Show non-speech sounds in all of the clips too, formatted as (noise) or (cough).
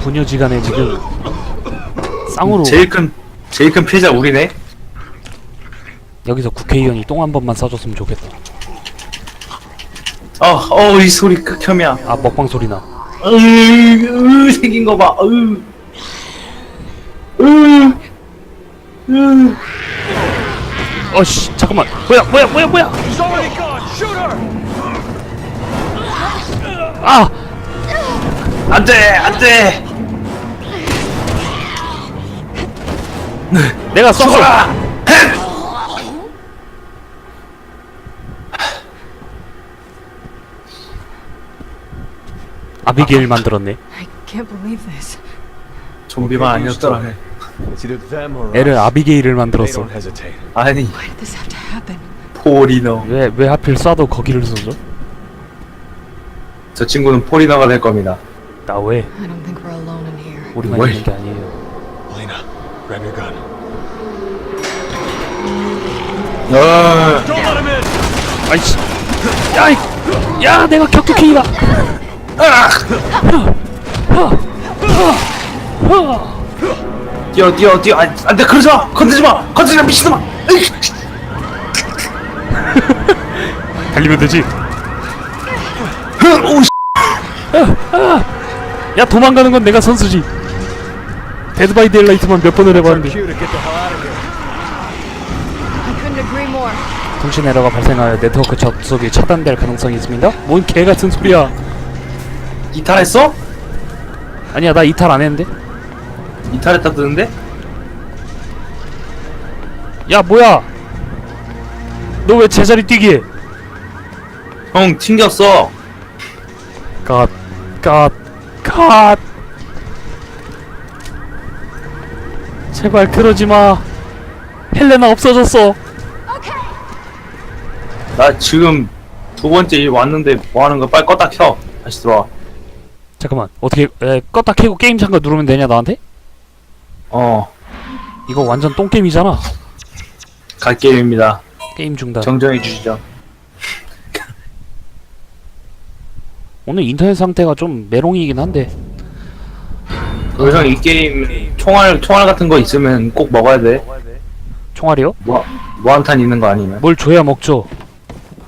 부녀지간에 지금 쌍으로 제일 큰 제일 큰 피해자 우리네. 여기서 국회의원이 똥 한 번만 싸줬으면 좋겠다. 어, 어, 이 소리 극혐이야. 아 먹방 소리 나. 으, 으, 생긴 거 봐. 으, 으, 으. 어씨 잠깐만 뭐야 뭐야 뭐야 뭐야 아 안 돼, 안 돼. 내가 죽어라. 아비게일 만들었네 I can't believe this. 좀비만 아니었더라. It's either them or 애를 us. 아비게일을 They 만들었어 don't hesitate. 아니, Why did this have to happen? 포리너. 왜 왜 하필 쏴도 거기를 쏘죠? 저 친구는 포리너가 될 겁니다. 나 왜? I don't think we're alone in here. 우리만 뭘? 있는 게 아니에요 Lena, grab your gun. 어, in! 아이씨 야 이 야 내가 격투키가 뛰어, 뛰어, 뛰어. 안, 안 돼, 그러지 마. 건드지 마. 건드지 마, 미친놈아. 으이. 달리면 되지 흐, 오, 씨. 야 도망가는 건 내가 선수지 데드 바이 데일라이트만 몇 번을 해봤는데. 통신 에러가 발생하여 네트워크 접속이 차단될 가능성이 있습니다 뭔 개같은 소리야 이탈했어? 아니야 나 이탈 안 했는데 이탈했다 뜨는데? 야 뭐야 너 왜 제자리 뛰기 해 형, 튕겼어. 갓, 갓, 갓. 제발 그러지 마. 헬레나 없어졌어. 나 지금 두 번째 일 왔는데 뭐 하는 거 빨리 껐다 켜. 다시 들어와. 잠깐만, 어떻게 에, 껐다 켜고 게임 잠깐 누르면 되냐 나한테? 어, 이거 완전 똥 게임이잖아. 갈 게임입니다. 게임 중단. 정정해 주시죠. 오늘 인터넷 상태가 좀 메롱이긴 한데. 그형이 게임 총알 총알 같은 거 있으면 꼭 먹어야 돼. 총알이요? 뭐 무한탄 있는 거 아니면. 뭘 줘야 먹죠?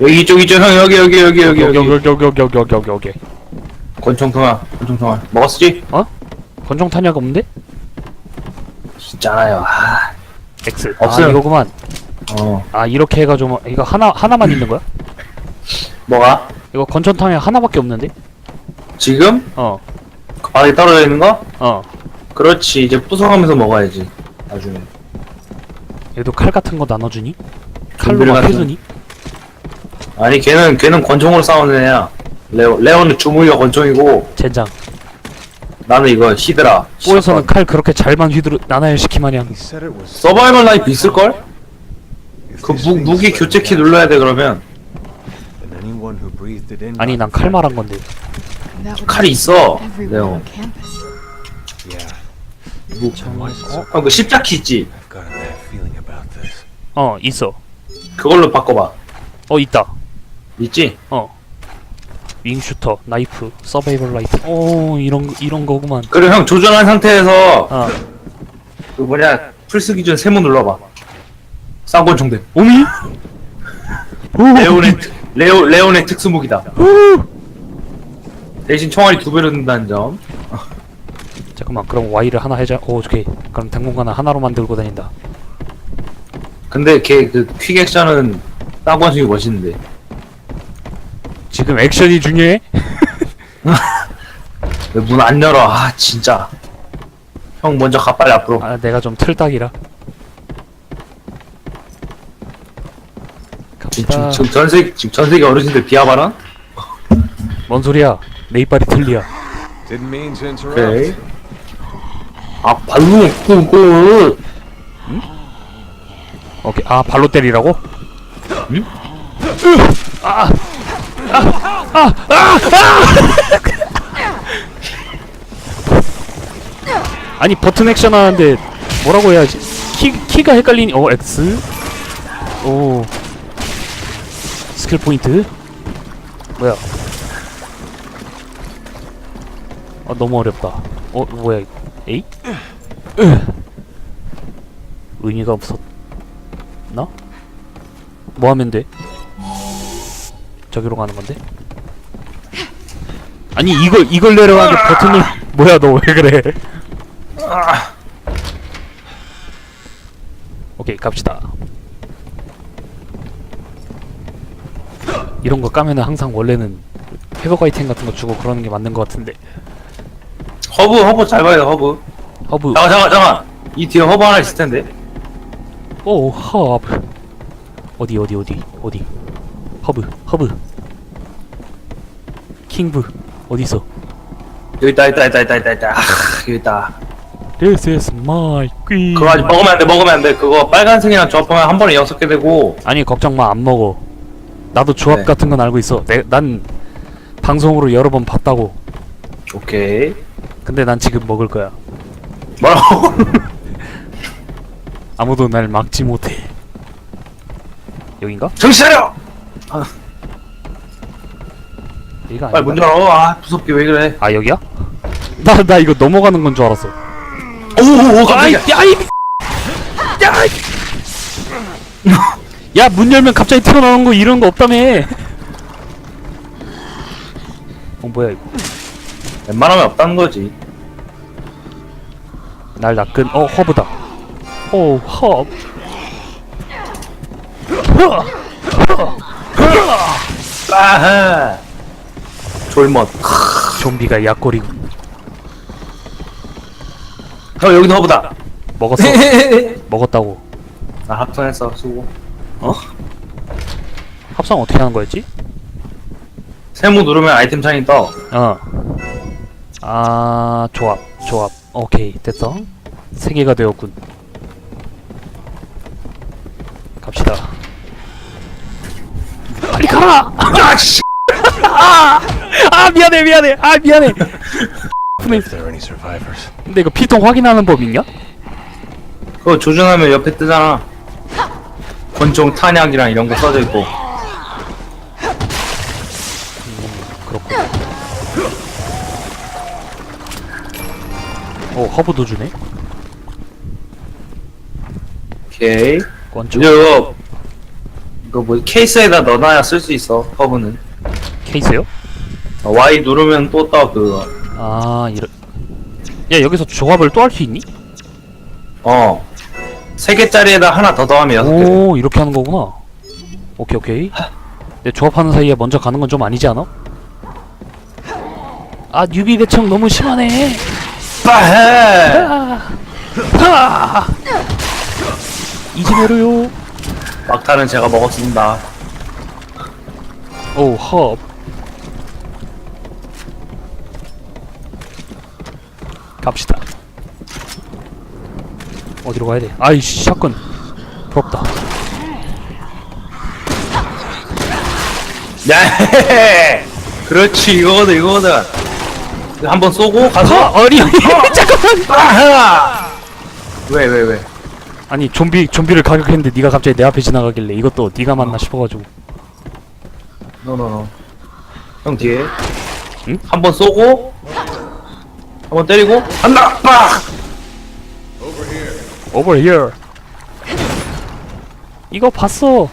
여기 이쪽 이쪽 형 여기 여기 여기 여기 여기 여기. 여기 여기 여기 여기 여기 여기. 권총 통화 권총 통화 먹었지? 권총 탄약 없는데? 있잖아요. 아, X. 없어요. 아 이거구만. 어 아 이렇게 해가지고 이거 하나 하나만 있는 거야? 뭐가? 이거 탄약 하나밖에 없는데? 지금 어, 바닥에 떨어져 있는 거? 어. 그렇지 이제 부숴가면서 먹어야지. 나중에. 얘도 칼 같은 거 나눠주니? 칼로 좀비를 막 같은- 해주니? 아니 걔는 걔는 권총으로 싸우는 애야. 레오 레오는 주물려 권총이고 젠장. 나는 이거 히드라. 뽀에서는 칼 그렇게 잘만 휘두르 나나야 시키 마냥. 서바이벌 라이프 있을 걸? If 그 무, 무기 교체 키 눌러야 돼 그러면 아니 난 칼. 말한 건데. 칼이 있어. everywhere 레오. on campus. Yeah, 무, Why is it so- 형그 십자키 있지? 어 있어. 그걸로 바꿔봐. 어 있다. 있지? 어. 윙 슈터, 나이프, 서베이벌 라이트. 오 이런 이런 거구만. 그리고 형 조준한 상태에서 아 그 뭐냐 풀스 기준 세모 눌러봐. 쌍권총대. 오미? (laughs) 특- 레오 레온의 특수 무기다. 대신 총알이 두 배로 든다는 점. 잠깐만 그럼 Y를 하나 해자. 오 오케이. 그럼 당분간 하나로 만들고 다닌다. 근데 걔 그 퀵액션은 쌍권총이 멋있는데. 지금 액션이 중요해? (laughs) 문 안 열어. 아 진짜. 형 먼저 가 빨리 앞으로. 아 내가 좀 틀딱이라. 지금 갑시다. 지금 전세 지금 전 세계 어르신들 비하 발언? 뭔 소리야? 내 이빨이 틀리야. Didn't mean to interrupt. 오케이. 아 발로 꿀꿀. 오케이. 아 발로 때리라고? 응? 아, (laughs) 아니 버튼 액션 하는데 뭐라고 해야지? 키 키가 헷갈리니 어 X 오 스킬 포인트 뭐야? 아 너무 어렵다. 어 뭐야 이거? 에이? 의미가 없었나? 뭐 하면 돼? 저기로 가는 건데? 아니 이걸 이걸 내려가게 버튼을 (laughs) 뭐야 너 왜 그래? 오케이 갑시다. 이런 거 까면은 항상 원래는 회복 아이템 같은 거 주고 그러는 게 맞는 거 같은데. 허브 허브 잘돼 허브. 허브. 잠깐 잠깐 잠깐. 이 뒤에 허브 하나 있을 텐데. 오 허브. 어디 어디 어디 어디? 허브 허브. 킹브 어디 있어? 여기 있다 있다 있다 있다 있다 있다. 아, 여기 있다. This is my queen. 그거 아직 먹으면 안돼 먹으면 안돼. 그거 빨간색이랑 조합하면 한 번에 여섯 개 되고. 아니 걱정 마 안 먹어. 나도 조합 네. 같은 건 알고 있어. 내, 난 방송으로 여러 번 봤다고. 오케이 근데 난 지금 먹을 거야. 뭐라고? (laughs) 아무도 날 막지 못해. 여긴가? 정신 차려! 여기가 빨리 아닌가? 문 열어 아 무섭게 왜 그래 아 여기야? 나 나 이거 넘어가는 건 줄 알았어. 오오오 깜짝이야 야이 야 문 열면 갑자기 튀어나오는 거 이런 거 없다며. 어 뭐야 이거? 웬만하면 없다는 거지 날 낚은 어 허브다. 오 허브. 아하 졸멋 좀비가 약골이고 형 여기도 허브다 먹었어. (laughs) 먹었다고. 나 합성했어 수고 합성 어떻게 하는 거였지? 세모 누르면 아이템 창이 떠 어. 아 조합 조합 오케이 됐어. 세 개가 되었군. 갑시다. 빨리 가라. 아 씨 (laughs) 아 미안해 미안해 아 미안해. Are any survivors. 근데 이거 피통 확인하는 법 있냐? 그거 조준하면 옆에 뜨잖아 권총 탄약이랑 이런 거 써져 있고 그렇군. 오 허브도 주네. 오케이 권총 이거 이거 뭐 케이스에다 넣어놔야 쓸 수 있어 허브는 케이스요? 어, Y 누르면 또 떠 그거 아 이런. 야 여기서 조합을 또 할 수 있니? 어 세 개짜리에다 하나 더 더하면 여섯 개 돼. 오 이렇게 하는 거구나. 오케이 오케이. 내 조합하는 사이에 먼저 가는 건 좀 아니지 않아? 아 뉴비 배척 너무 심하네. 빠해 하! 이제 내려요. 막타는 제가 먹었습니다 오 헙. 갑시다. 어디로 가야 돼? 아이씨 샷건. 부럽다. 야 그렇지 이거거든 이거거든 한번 쏘고 가서 아 어리 (laughs) 잠깐만. 빠하 왜 왜 왜? 아니 좀비 좀비를 가격했는데 네가 갑자기 내 앞에 지나가길래 이것도 네가 맞나 싶어가지고 노노노 형 뒤에 응? 한번 쏘고 한번 때리고 한다 빡 Over here. 이거 봤어.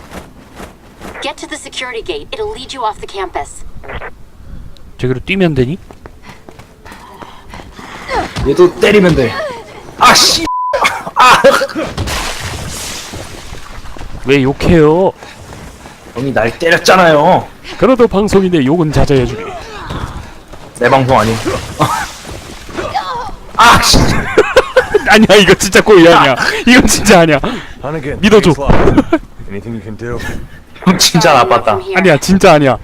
Get to the security gate. It'll lead you off the campus. 저기로 뛰면 되니? 얘도 때리면 돼. 아씨. 왜 욕해요? 형이 날 때렸잖아요. 그래도 방송인데 욕은 자제해주게 내 방송 아니? 아 씨. 아니야 이거 진짜 꼬이 아니야 이건 진짜 아니야 Hunnigan, 믿어줘. gate's locked. Anything you can do? 형 진짜 나빴다. 아니야 진짜 아니야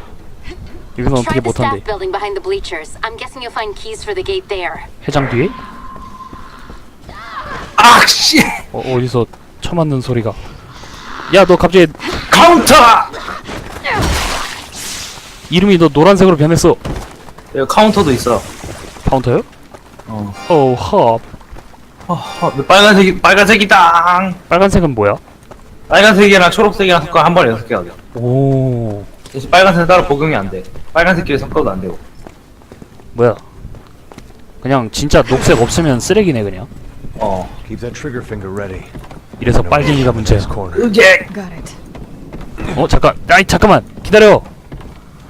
이건 어떻게 the 못한대 building behind the bleachers. I'm guessing you'll find keys for the gate there. 해장 뒤에? 아 씨 어, 어디서 쳐맞는 소리가 야 너 갑자기 카운터 이름이 너 노란색으로 변했어 여기 카운터도 있어 카운터요? 어오헙 어, 어, 빨간색이 빨간색이다 빨간색은 뭐야? 빨간색이랑 초록색이랑 섞어 한 번에 여섯 개 하게 오 대신 빨간색 따로 복용이 안 돼. 빨간색끼리 섞어도 안 되고. 뭐야 그냥 진짜 녹색 없으면 쓰레기네 그냥 어. Keep that trigger finger ready. 이래서 빨갱이가 문제야 This corner. 으게! Got it. 어 잠깐 아이 잠깐만 기다려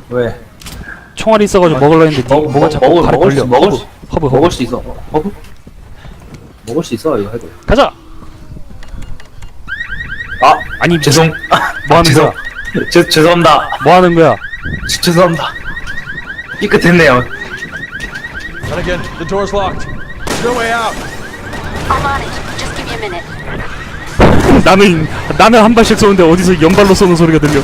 왜? 총알이 있어가지고 먹으려 했는데 뭐가 먹- 자꾸 먹을- 발에 먹을 걸려 수- 먹을 허브 수- 허브 허브 먹을 수 있어. 허브? 먹을 수 있어, 이거 해도. 가자 아! 아니 죄송. 뭐 하는 죄송. 거야 죄, 죄송합니다. 뭐 하는 거야 죄- 죄송합니다. Not again. The door's locked. There's no way out. I'm on it. Just give me a minute. 나는 나는 한 발씩 쏘는데 어디서 연발로 쏘는 소리가 들려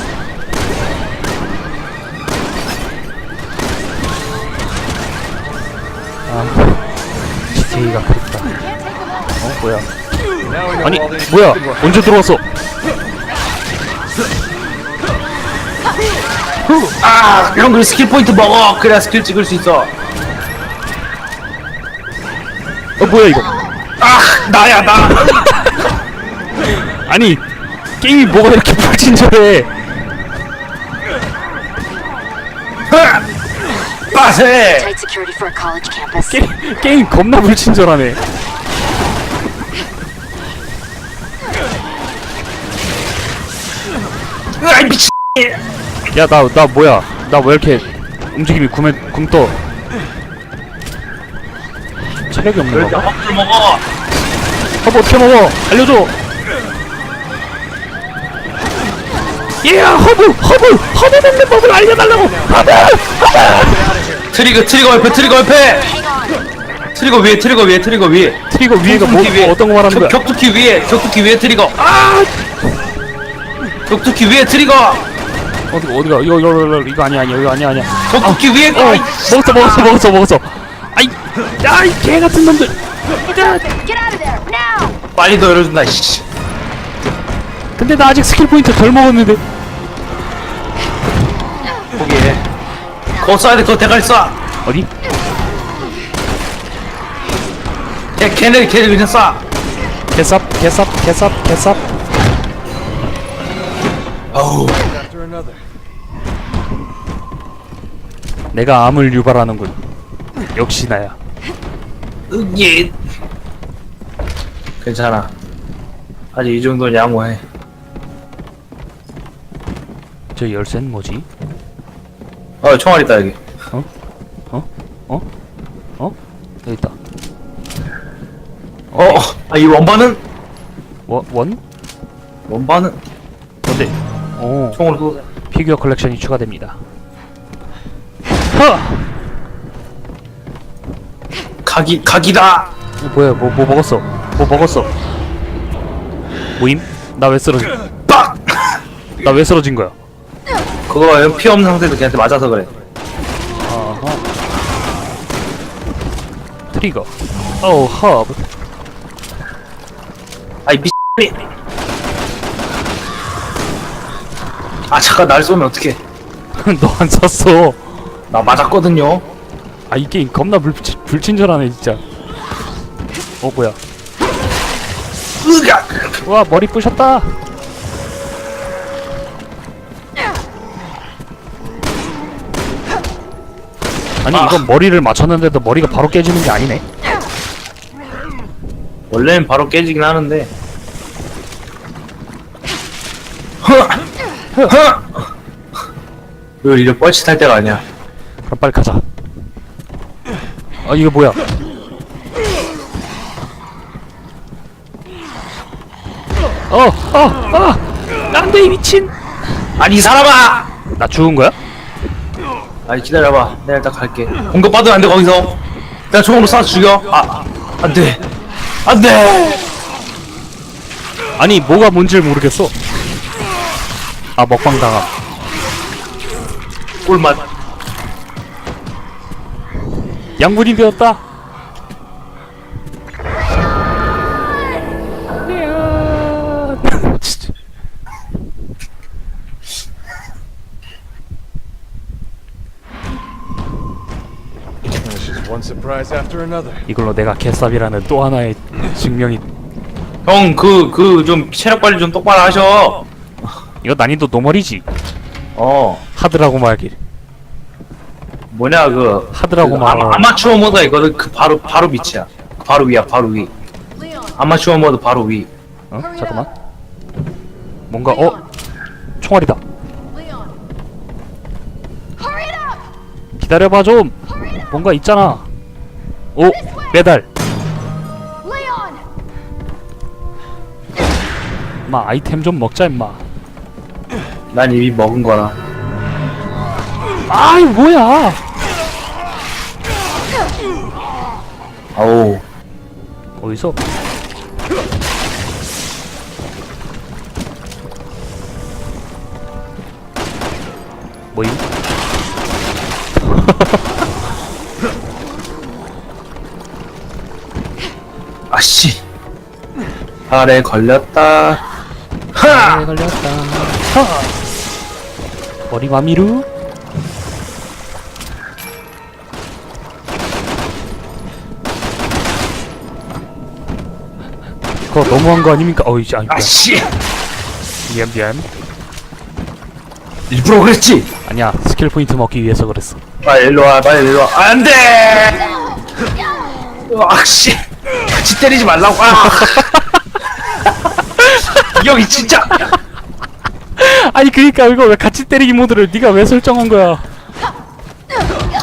뭐야 언제 들어왔어 아! 형, 그 스킬 포인트 먹어! 그래야 스킬 찍을 수 있어. 어 뭐야 이거 아! 나야, 나! (laughs) 아니 게임이 뭐가 이렇게 불친절해 빠세! Tight security for a college campus. 게, 게임 겁나 불친절하네 야 나 나 뭐야 나 왜 이렇게 움직임이 구매 굼떠 체력이 없는 때 건가? 허브를 먹어! 허브 어떻게 먹어 알려줘 예 허브 허브 허브 먹는 법을 알려달라고 허브 트리거, 트리거 옆에, 트리거 옆에! 트리거 위에, 트리거 위에, 트리거 위에. 트리거 위에가 뭐, 뭐 어떤 거 말하는 거야 격, 격투기 위에, 격투기 위에 트리거. 아 격투기 위에 트리거. 어디 어디가 이거 이거 이거, 이거 아니야 아니야 이거 아니야 아니야 격투기 위에. 어 아이, 먹었어 먹었어 먹었어 먹었어 아이 야이 개 같은 놈들 Get out of there now. 빨리 더 열어준다. 씨. 근데 나 아직 스킬 포인트 덜 먹었는데 포기해. 그거 쏴야 돼. 그거 대가리 쏴. 어디 걔 걔네 걔네 그냥 쏴. 개쌉 개쌉 개쌉 개쌉 아우. 내가 암을 유발하는군 역시 나야 예. 괜찮아. 아직 이 정도는 양호해. 저 열쇠는 뭐지 어 총알 있다 여기. 여기 있다 어. 아 이 원반은 원 원? 원반은 뭔데 오 총으로 쏘. 피규어 컬렉션이 추가됩니다 허! 각이 각이다. 어, 뭐야 뭐, 뭐 먹었어 뭐 먹었어 모임? 나 왜 쓰러진 빡. 나 왜 쓰러진 거야 그거 피 없는 상태에서 걔한테 맞아서 그래. 트리거 어우 허브 아이 미. 아 잠깐 날 쏘면 어떡해. (laughs) 너안 샀어 나 맞았거든요. 아 이 게임 겁나 불, 불친절하네 진짜 어 뭐야 으가. 와 머리 부셨다 아니 아. 이건 머리를 맞췄는데도 머리가 바로 깨지는 게 아니네 원래는 바로 깨지긴 하는데. 허. 허. 이거 이래 뻘짓할 때가 아니야. 그럼 빨리 가자. 아 이거 뭐야? 어 어 어! 안돼 이 미친! 아니 이 사람아! 나 죽은 거야? 아니 기다려봐. 내가 일단 갈게. 공격받으면 안돼 거기서. 내가 총으로 쏴 죽여. 아 안돼. 안돼! 아니 뭐가 뭔지를 모르겠어. 아 먹방 당함. 꿀맛 양분이 되었다. (laughs) 진짜. This is one surprise after another. 이걸로 내가 개쌉이라는 또 하나의 증명이 형 그 그 좀 체력 관리 좀 똑바로 하셔. 이거 난이도 노멀이지? 어. 하드라고 말길 뭐냐 그 하드라고 그 아마, 아마추어 모드가 있거든 그 바로 바로 밑이야. 바로 위야 바로 위. 아마추어 모드 바로 위. 어? 잠깐만. 뭔가 어? 총알이다. Leon. Hurry it up! 기다려봐 좀. 뭔가 있잖아. 오 메달. Leon! 마 아이템 좀 먹자 임마. 난 이미 먹은 거라. 아이 뭐야 아우. 어디서? 뭐임? (laughs) 아씨. 발에 걸렸다. 하! 에 걸렸다. 하! 머리 마미루 그거 너무한 거 아닙니까? 어이 씨 아니, 미안 아씨. 미안 미안. 일부러 그랬지? 아니야 스킬 포인트 먹기 위해서 그랬어. 빨리 일로와 빨리 일로와. 안돼! 아씨. 같이 때리지 말라고. 아. (laughs) 여기 진짜. 아니 그니까 이거 왜 같이 때리기 모드를 네가 왜 설정한 거야?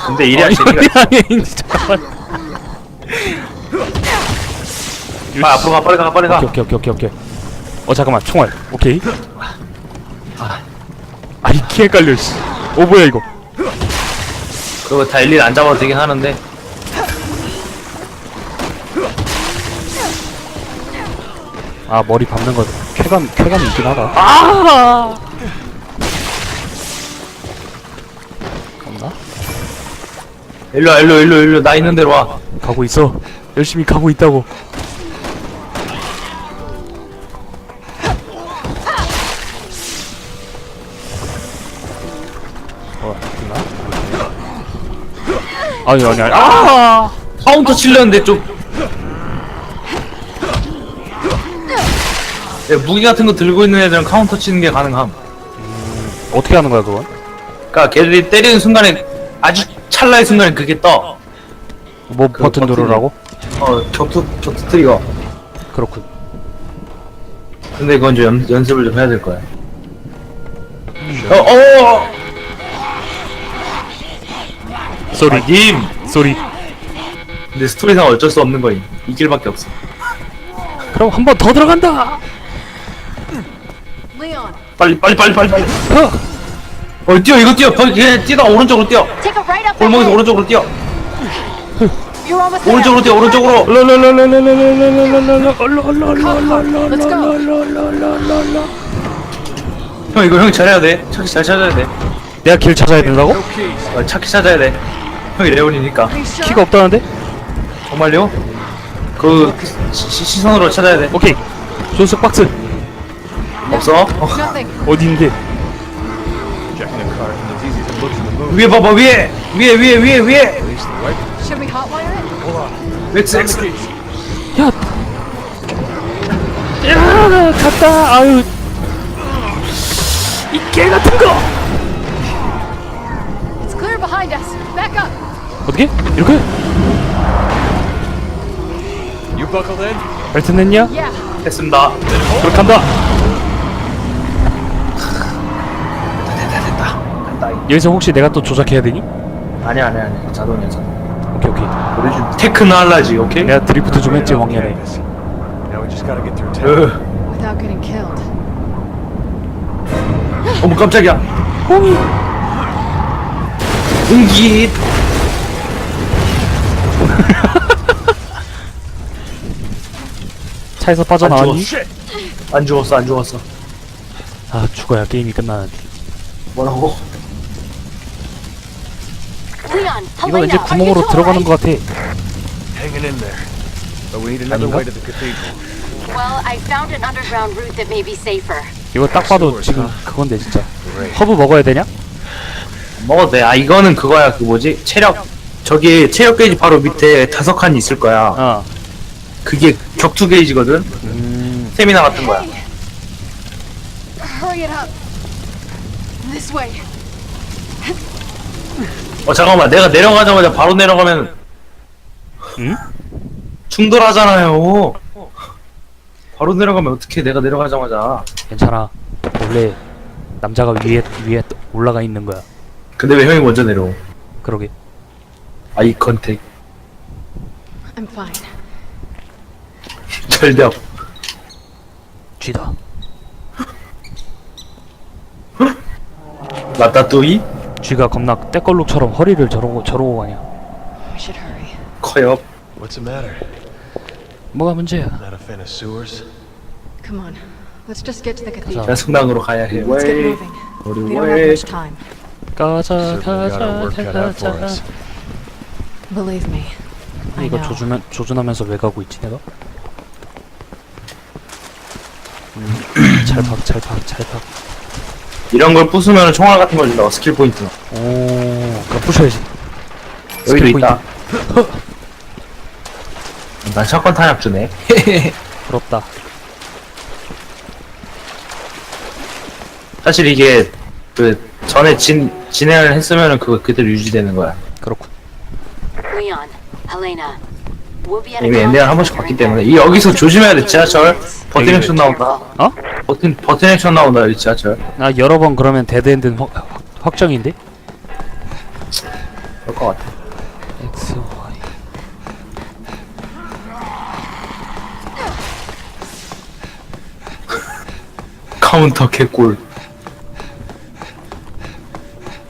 근데 이래야 아니 재미가 아니 (laughs) 아니 빨리 앞으로 가 빨리 가 빨리 가. 오케이 오케이 오케이 오케이 어 잠깐만 총알. 오케이. 아이 키 헷갈려 씨어 뭐야 이거. 그거 다 일일이 안 잡아도 되긴 하는데. 아 머리 밟는 거 쾌감 쾌감이 있긴 하다. 아! 없나 일로 와 일로 일로 일로. 나 있는 대로 와. 가고 있어. 열심히 가고 있다고 아니 아니 아니 아 카운터 치려는데 좀 야, 무기 같은 거 들고 있는 애들은 카운터 치는 게 가능함 어떻게 하는 거야 그건 그니까 걔들이 때리는 순간에 아주 찰나의 순간에 그게 떠 뭐 그 버튼 버튼이. 누르라고 어, 격투, 격투 트리거. 그렇군 근데 이건 좀 연, 연습을 좀 해야 될 거야. 어, 어! 쏘리 아, 님! 쏘리 근데 스토리상 어쩔 수 없는 거임. 이 길밖에 없어. 그럼 한 번 더 들어간다 Leon! 빨리, 빨리, 빨리, 빨리, 빨리. 어. 어, 뛰어, 이거 뛰어. 거기 그냥 뛰다가 오른쪽으로 뛰어. Take a right up 골목에서. 오른쪽으로 뛰어. You're almost there. 오른쪽으로 뛰어, 오른쪽으로. Let's go! 형, 이거 형이 잘해야 돼. 찾기 잘 찾아야 돼. 내가 길 찾아야 된다고? 어, 찾기 찾아야 돼. 형이 레온이니까. 키가 없다는데? 정말요? 그, 시, 시- 시선으로 찾아야 돼. 오케이 존스 박스 없어? 어. 어디인데? 위에 봐봐, 위에! 위에, 위에, 위에, 위에! 엑스, 엑스. 야! 야! 갔다! 아유! 이 개 같은 거! It's clear behind us. Back up. 어떻게? 이렇게? You buckled in? 벨트 냈냐? Yeah. 됐습니다. 그렇게 한다! 됐다, 됐다. 간다. 여기서 혹시 내가 또 조작해야 되니? 아니야, 아니야, 아니야. 자동이야, 자동. 오케이 오케이 우리 좀 테크는 할라지, 오케이? 내가 드리프트 좀 했지 왕년에 Now we just gotta get through town. 으, Without getting killed. 어머 깜짝이야. 홍이! 공기. 차에서 안 빠져나왔니? 죽었어. 안 죽었어, 안 죽었어. 아 죽어야 게임이 끝나는데 뭐라고? 이거 왠지 you 구멍으로 들어가는? 것 같아 Hanging in there. But we need another 아닌가? way to the cathedral. Well, I found an underground route that may be safer. 이거 딱 봐도 지금 그건데 진짜 허브 먹어야 되냐? 먹어도 돼. 아 이거는 그거야. 그 뭐지? 체력. 저기 체력 게이지 바로 밑에 다섯 칸이 있을 거야. 어 그게 격투 게이지거든. 음... 스태미나 같은 거야. Hurry it up. This way. 어 잠깐만 내가 내려가자마자 바로 내려가면 응? 충돌하잖아요 바로 내려가면 어떻게 내가 내려가자마자 괜찮아. 원래 남자가 위에 위에 올라가 있는 거야. 근데 왜 형이 먼저 내려오 그러게. 아이 컨택 I'm fine. 절벽 쥐다. 라따뚜이 쥐가 겁나 떼걸룩처럼 허리를 저러고 저러고 가냐. We should hurry. 커엽 What's the matter? 뭐가 문제야? Not a fan of sewers? Come on. Let's just get to the 자, cathedral. 성당으로 가야 해 Let's get 왜 moving. We don't have 왜 much time. 가자 Certainly got our 가자 work cut out for 가자. Believe me. I 이거 know. 조준하, 조준하면서 왜 가고 있지 내가? 음, 잘 박 잘 박 잘 박. 이런 걸 부수면 총알 같은 걸 준다고 스킬 포인트 오, 그럼 부셔야지. 여기도 스킬 있다 난 샷건 탄약 주네 (laughs) 부럽다. 사실 이게 그 전에 진 진행을 했으면은 그거 그대로 유지되는 거야 그렇군. Leon, Helena, we'll be at a 이미 엔딩을 한 번씩 봤기 때문에. 이 여기서 조심해야 돼 지하철. 버튼 액션 나온다. 어? 버튼 버튼 액션 나온다 이 지하철. 나 여러 번 그러면 데드엔드는 확, 확, 확정인데? 그럴 것 같아. X, Y. (laughs) 카운터 개꿀.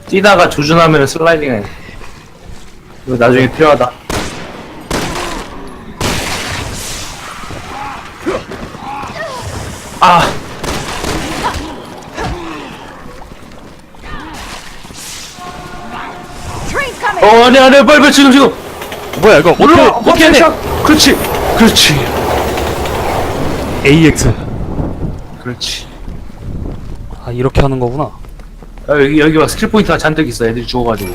뛰다가 조준하면 슬라이딩 해 이거 나중에 필요하다 아! 어, 아니, 아니, 빨리, 빨리, 지금, 지금! 뭐야 이거 어떻게 올라! 어떻게 해야 돼? 샷! 그렇지! 그렇지! AX. 그렇지. 아 이렇게 하는 거구나. 아, 여기, 여기 봐. 스킬 포인트가 잔뜩 있어. 애들이 죽어가지고.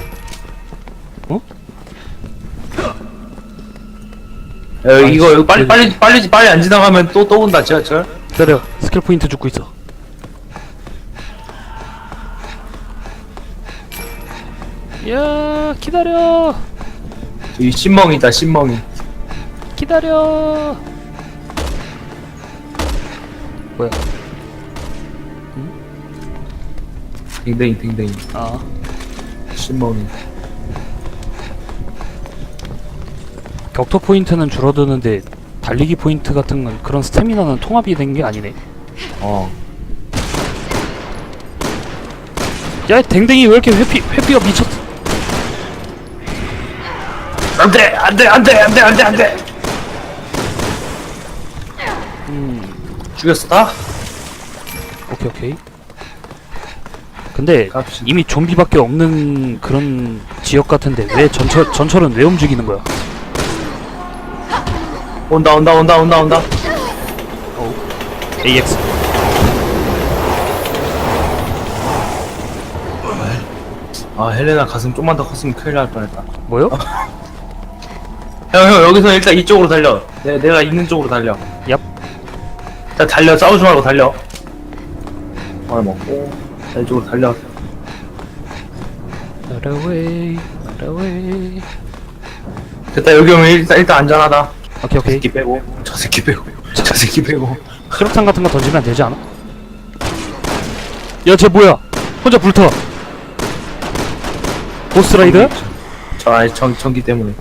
야, 여기, 이거, 이거 빨리, 빨리, 빨리, 빨리 안 지나가면 또, 또 온다, 지하철. 기다려. 스킬 포인트 죽고 있어. 야 기다려. 저기 신멍이다, 신멍이. 기다려. 뭐야? 댕댕이, 댕댕이. 아 신멍이. 격투 포인트는 줄어드는데 달리기 포인트 같은 건 그런 스태미나는 통합이 된 게 아니네. 어. 야 댕댕이 왜 이렇게 회피 회피가 미쳤? 안 돼! 안 돼! 안 돼! 안 돼! 안 돼! 안 돼! 죽였어, 다? 오케이 오케이. 근데 갑시다. 이미 좀비밖에 없는 그런 지역 같은데 왜 전철 전철은 왜 움직이는 거야? 온다, 온다, 온다, 온다, 온다. AX. 아, 헬레나 가슴 좀만 더 컸으면 큰일 날 뻔했다. 뭐요? (laughs) 형, 형, 여기서 일단 이쪽으로 달려. 내, 내가 있는 쪽으로 달려. 얍. 자, 달려. 싸우지 말고 달려. 하나 먹고. 자, 이쪽으로 달려. Run away, run away. 됐다, 여기 오면 일단, 일단 안전하다. 오케이 저 오케이. 새끼 빼고. 저 새끼 빼고. 저 새끼 빼고. 수류탄 같은 거 던지면 되지 않아? 야, 쟤 뭐야? 혼자 불타. 고스트라이드? 저, 아니, 전, 전기 때문에.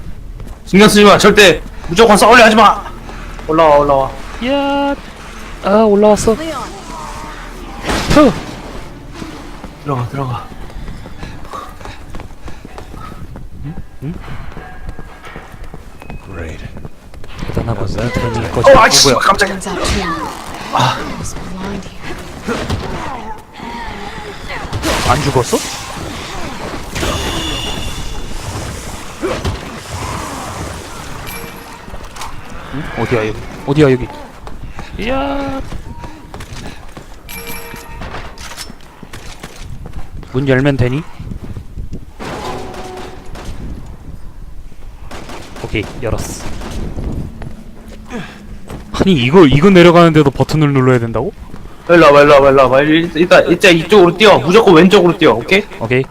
신경 쓰지 마. 절대 무조건 싸울려 하지 마. 올라와, 올라와. 야, 아 올라왔어. 푸. 들어가, 들어가. Great. 대단하고 인터넷이 어, 꺼져. 아, 씨, 뭐야? 깜짝이야. Here. 안 죽었어? 응? 어디야 여기? 어디야 여기? 이야. 문 열면 되니? 오케이 열었어. 아니 이거 이거 내려가는데도 버튼을 눌러야 된다고? 일로 와봐, 일로 와봐, 일로 와봐. 일- 일단, 일단 이쪽으로 뛰어. 무조건 왼쪽으로 뛰어. 오케이? 오케이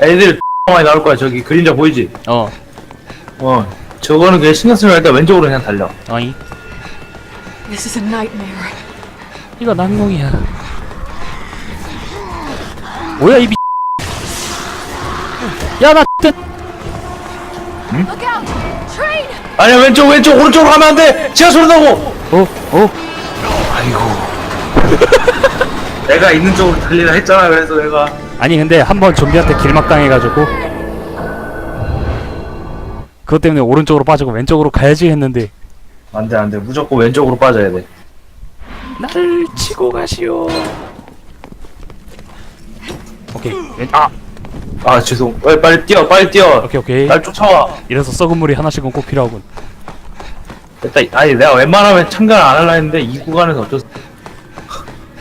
애들 (laughs) 많이 나올 거야 저기 그림자 보이지? 어 어 저거는 그냥 신경 쓰지 말고 왼쪽으로 그냥 달려 아니 This is a nightmare. 이거 난공이야 뭐야 이 미... 야나 뜻 Look out! Train! 아니야 왼쪽 왼쪽 오른쪽으로 가면 안돼. 지하 소리 나고. 어? 어? 아이고. (laughs) 내가 있는 쪽으로 달리라 했잖아 그래서 내가. 아니 근데 한 번 좀비한테 길막 당해가지고. 그것 때문에 오른쪽으로 빠지고 왼쪽으로 가야지 했는데. 안돼 안돼. 무조건 왼쪽으로 빠져야 돼. 나를 치고 가시오. 오케이. 왼... 아 아 죄송. 빨리 빨리 뛰어 빨리 뛰어. 오케이 오케이. 날 쫓아와. 이래서 썩은 물이 하나씩은 꼭 필요하군. 됐다. 아니 내가 웬만하면 참가를 안 할라 했는데 이 구간에서 어쩔 수...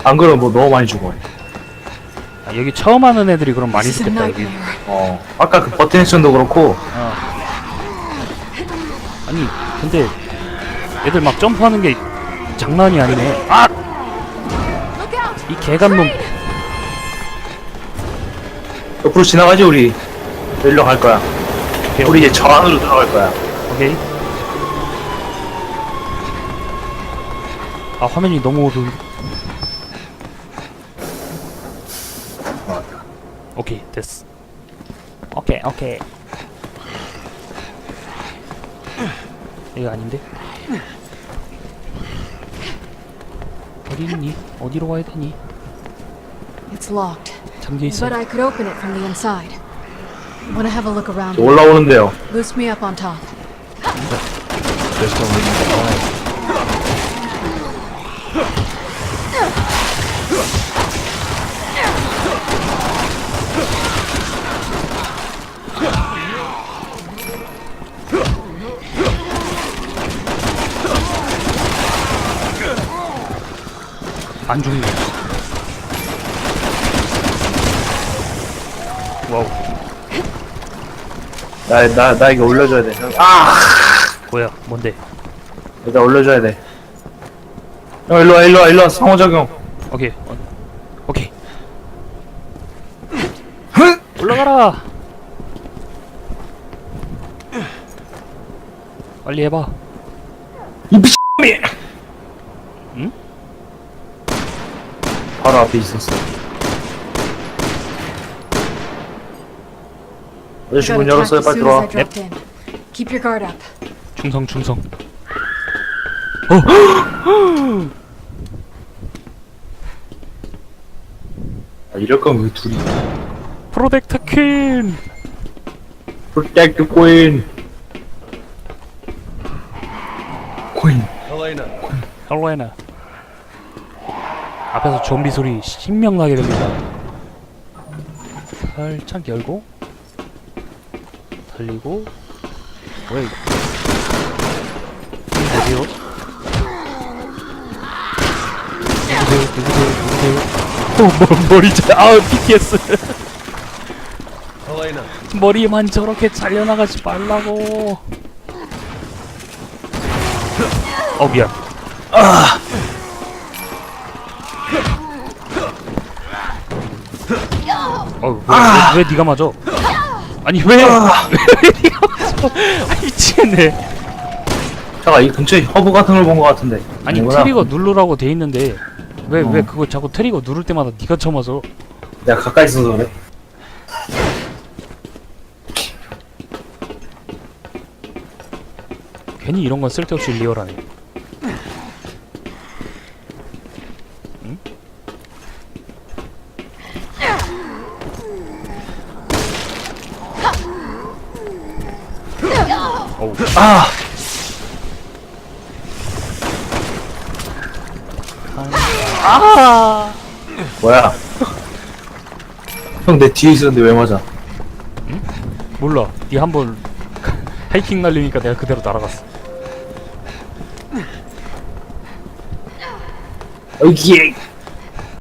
안 그러면 뭐 너무 많이 죽어. 아, 여기 처음 하는 애들이 그럼 많이 죽겠다 여기. 어 아까 그 버튼 액션도 그렇고. 아니 근데 애들 막 점프하는 게 장난이 아니네. 아! Look out! 이 개간놈 옆으로 지나가지 우리. 일로 갈 거야. 오케이 우리 이제 저 안으로 들어갈 거야. 오케이. 아 화면이 너무 어두운. 오케이 됐어. 오케이 오케이. 이거 아닌데? 어디 있니? 어디로 가야 되니? It's locked, 잠겨 있어. but I could open it from the inside. Want to have a look around? 저 올라오는데요 Boost me up on top. 안 나 나 나 이거 올려줘야 돼아 뭐야, 뭔데? 일단 올려줘야 돼 형 일로 와 일로 와 일로 와 상호작용 오케이, 어, 오케이. 흥! 올라가라. 빨리 해봐. 이 미친놈이 응? 바로 앞에 있었어 아저씨 문 열었어요 빨리 들어와. Keep your guard up. 충성, 충성. 아, 이럴 거면 왜 둘이 프로젝트 퀸. 프로텍트 코인 코인 Elena, 헬로에나. 앞에서 좀비 소리 신명나게 들린다. 살짝 열고 달리고 뭐야 이거? 어디요? 누구세요? 누구세요? 누구세요? 어, 머, 머리 잘, 아우, BTS. 머리만 저렇게 잘려나가지 말라고. 어, 미안. 어, 왜, 왜, 왜 네가 맞아? 아니 왜? 아, (laughs) 미치겠네. 잠깐 이 근처에 허브 같은 걸 본 것 같은데 아니 아니구나. 트리거 누르라고 돼 있는데 왜 왜 어. 그거 자꾸 트리거 누를 때마다 네가 쳐맞아? 내가 가까이 있어서 그래 괜히 이런 건 쓸데없이 리얼하네. 어우, 아 아! 뭐야 형 내 뒤에 있었는데 왜 맞아 몰라. 니 한번 하이킹 날리니까 내가 그대로 날아갔어. 여기에